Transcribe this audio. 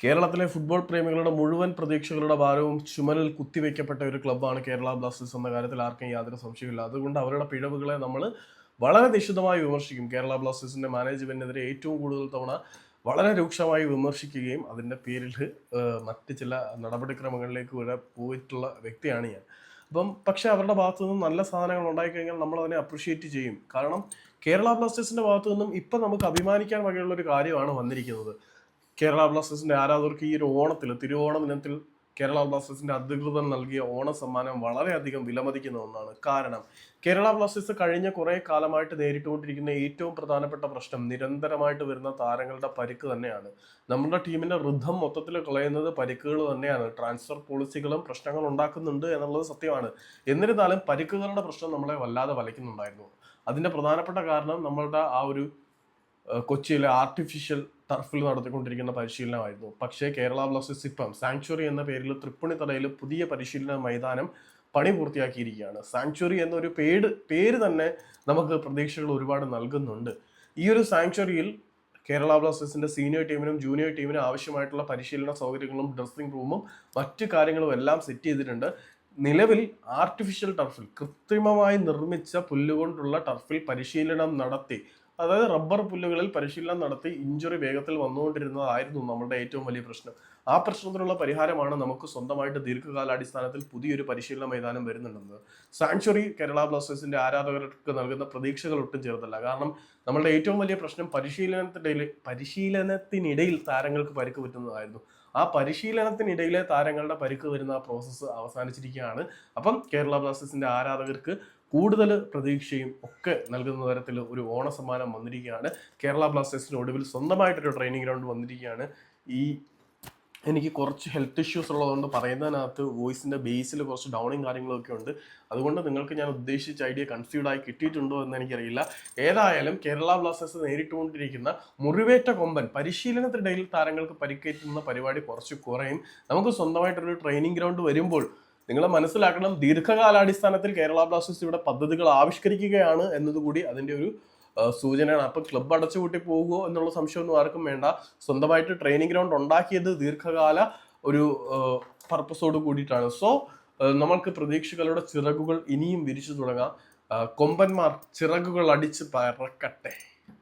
കേരളത്തിലെ ഫുട്ബോൾ പ്രേമികളുടെ മുഴുവൻ പ്രതീക്ഷകളുടെ ഭാരവും ചുമലിൽ കുത്തിവെക്കപ്പെട്ട ഒരു ക്ലബ്ബാണ് കേരള ബ്ലാസ്റ്റേഴ്സ് എന്ന കാര്യത്തിൽ ആർക്കും യാതൊരു സംശയമില്ല അതുകൊണ്ട് അവരുടെ പിഴവുകളെ നമ്മൾ വളരെ നിശിതമായി വിമർശിക്കും. കേരള ബ്ലാസ്റ്റേഴ്സിന്റെ മാനേജ്മെന്റിനെതിരെ ഏറ്റവും കൂടുതൽ തവണ വളരെ രൂക്ഷമായി വിമർശിക്കുകയും അതിന്റെ പേരിൽ മറ്റ് ചില നടപടിക്രമങ്ങളിലേക്ക് വരെ പോയിട്ടുള്ള വ്യക്തിയാണ് ഞാൻ. അപ്പം പക്ഷേ അവരുടെ ഭാഗത്തു നിന്നും നല്ല സാധനങ്ങൾ ഉണ്ടായിക്കഴിഞ്ഞാൽ നമ്മൾ അതിനെ അപ്രിഷ്യേറ്റ് ചെയ്യും. കാരണം കേരള ബ്ലാസ്റ്റേഴ്സിന്റെ ഭാഗത്തു നിന്നും ഇപ്പം നമുക്ക് അഭിമാനിക്കാൻ വകയുള്ള ഒരു കാര്യമാണ് വന്നിരിക്കുന്നത്. കേരള ബ്ലാസ്റ്റേഴ്സിന്റെ ആരാധകർക്ക് ഈ ഒരു ഓണത്തിൽ തിരുവോണ ദിനത്തിൽ കേരള ബ്ലാസ്റ്റേഴ്സിന്റെ അധികൃതർ നൽകിയ ഓണ സമ്മാനം വളരെയധികം വിലമതിക്കുന്ന ഒന്നാണ്. കാരണം കേരള ബ്ലാസ്റ്റേഴ്സ് കഴിഞ്ഞ കുറെ കാലമായിട്ട് നേരിട്ടുകൊണ്ടിരിക്കുന്ന ഏറ്റവും പ്രധാനപ്പെട്ട പ്രശ്നം നിരന്തരമായിട്ട് വരുന്ന താരങ്ങളുടെ പരിക്ക് തന്നെയാണ്. നമ്മുടെ ടീമിന്റെ ഋദ്ധം മൊത്തത്തിൽ കളയുന്നത് പരിക്കുകൾ തന്നെയാണ്. ട്രാൻസ്ഫർ പോളിസികളും പ്രശ്നങ്ങൾ ഉണ്ടാക്കുന്നുണ്ട് എന്നുള്ളത് സത്യമാണ്. എന്നിരുന്നാലും പരിക്കുകളുടെ പ്രശ്നം നമ്മളെ വല്ലാതെ വലയ്ക്കുന്നുണ്ടായിരുന്നു. അതിന്റെ പ്രധാനപ്പെട്ട കാരണം നമ്മളുടെ ആ ഒരു കൊച്ചിയിലെ ആർട്ടിഫിഷ്യൽ ടർഫിൽ നടത്തിക്കൊണ്ടിരിക്കുന്ന പരിശീലനമായിരുന്നു. പക്ഷേ കേരള ബ്ലാസ്റ്റേഴ്സ് ഇപ്പം സാങ്ച്വറി എന്ന പേരിൽ തൃപ്പൂണിത്തറയിൽ പുതിയ പരിശീലന മൈതാനം പണി പൂർത്തിയാക്കിയിരിക്കുകയാണ്. സാങ്ച്വറി എന്നൊരു പേര് പേര് തന്നെ നമുക്ക് പ്രതീക്ഷകൾ ഒരുപാട് നൽകുന്നുണ്ട്. ഈ ഒരു സാങ്ച്വറിയിൽ കേരള ബ്ലാസ്റ്റേഴ്സിന്റെ സീനിയർ ടീമിനും ജൂനിയർ ടീമിനും ആവശ്യമായിട്ടുള്ള പരിശീലന സൗകര്യങ്ങളും ഡ്രസ്സിംഗ് റൂമും മറ്റു കാര്യങ്ങളും എല്ലാം സെറ്റ് ചെയ്തിട്ടുണ്ട്. നിലവിൽ ആർട്ടിഫിഷ്യൽ ടർഫിൽ കൃത്രിമമായി നിർമ്മിച്ച പുല്ലുകൊണ്ടുള്ള ടർഫിൽ പരിശീലനം നടത്തി അതായത് റബ്ബർ പുല്ലുകളിൽ പരിശീലനം നടത്തി ഇഞ്ചുറി വേഗത്തിൽ വന്നുകൊണ്ടിരുന്നതായിരുന്നു നമ്മുടെ ഏറ്റവും വലിയ പ്രശ്നം. ആ പ്രശ്നത്തിനുള്ള പരിഹാരമാണ് നമുക്ക് സ്വന്തമായിട്ട് ദീർഘകാലാടിസ്ഥാനത്തിൽ പുതിയൊരു പരിശീലന മൈതാനം വരുന്നുണ്ടെന്നത്. സാങ്ച്വറി കേരള ബ്ലാസ്റ്റേഴ്സിന്റെ ആരാധകർക്ക് നൽകുന്ന പ്രതീക്ഷകൾ ഒട്ടും ചേർന്നല്ല കാരണം നമ്മളുടെ ഏറ്റവും വലിയ പ്രശ്നം പരിശീലനത്തിനിടയിൽ പരിശീലനത്തിനിടയിൽ താരങ്ങൾക്ക് പരിക്ക് പറ്റുന്നതായിരുന്നു. ആ പരിശീലനത്തിനിടയിലെ താരങ്ങളുടെ പരിക്ക് വരുന്ന ആ പ്രോസസ്സ് അവസാനിച്ചിരിക്കുകയാണ്. അപ്പം കേരള ബ്ലാസ്റ്റേഴ്സിന്റെ ആരാധകർക്ക് കൂടുതൽ പ്രതീക്ഷയും ഒക്കെ നൽകുന്ന തരത്തിൽ ഒരു ഓണ സമ്മാനം വന്നിരിക്കുകയാണ്. കേരള ബ്ലാസ്റ്റേഴ്സിന് ഒടുവിൽ സ്വന്തമായിട്ടൊരു ട്രെയിനിങ് ഗ്രൗണ്ട് വന്നിരിക്കുകയാണ്. ഈ എനിക്ക് കുറച്ച് ഹെൽത്ത് ഇഷ്യൂസ് ഉള്ളതുകൊണ്ട് പറയുന്നതിനകത്ത് വോയിസിന്റെ ബേസിൽ കുറച്ച് ഡൗണിങ് കാര്യങ്ങളൊക്കെ ഉണ്ട്. അതുകൊണ്ട് നിങ്ങൾക്ക് ഞാൻ ഉദ്ദേശിച്ച ഐഡിയ കൺഫ്യൂഡായി ആയി കിട്ടിയിട്ടുണ്ടോ എന്ന് എനിക്കറിയില്ല. ഏതായാലും കേരള ബ്ലാസ്റ്റേഴ്സ് നേരിട്ടുകൊണ്ടിരിക്കുന്ന മുറിവേറ്റ കൊമ്പൻ പരിശീലനത്തിനിടയിൽ താരങ്ങൾക്ക് പരിക്കേറ്റുന്ന പരിപാടി കുറച്ച് കുറയും. നമുക്ക് സ്വന്തമായിട്ടൊരു ട്രെയിനിങ് ഗ്രൗണ്ട് വരുമ്പോൾ നിങ്ങൾ മനസ്സിലാക്കണം ദീർഘകാലാടിസ്ഥാനത്തിൽ കേരള ബ്ലാസ്റ്റേഴ്സ് ഇവിടെ പദ്ധതികൾ ആവിഷ്കരിക്കുകയാണ് എന്നതുകൂടി അതിന്റെ ഒരു സൂചനയാണ്. അപ്പം ക്ലബ്ബ് അടച്ചുപൂട്ടി പോകുമോ എന്നുള്ള സംശയമൊന്നും ആർക്കും വേണ്ട. സ്വന്തമായിട്ട് ട്രെയിനിങ് ഗ്രൗണ്ട് ഉണ്ടാക്കിയത് ദീർഘകാല ഒരു പർപ്പസോട് കൂടിയിട്ടാണ്. സോ നമ്മൾക്ക് പ്രതീക്ഷകളുടെ ചിറകുകൾ ഇനിയും വിരിച്ചു തുടങ്ങാം. കൊമ്പന്മാർ ചിറകുകൾ അടിച്ച് പറക്കട്ടെ.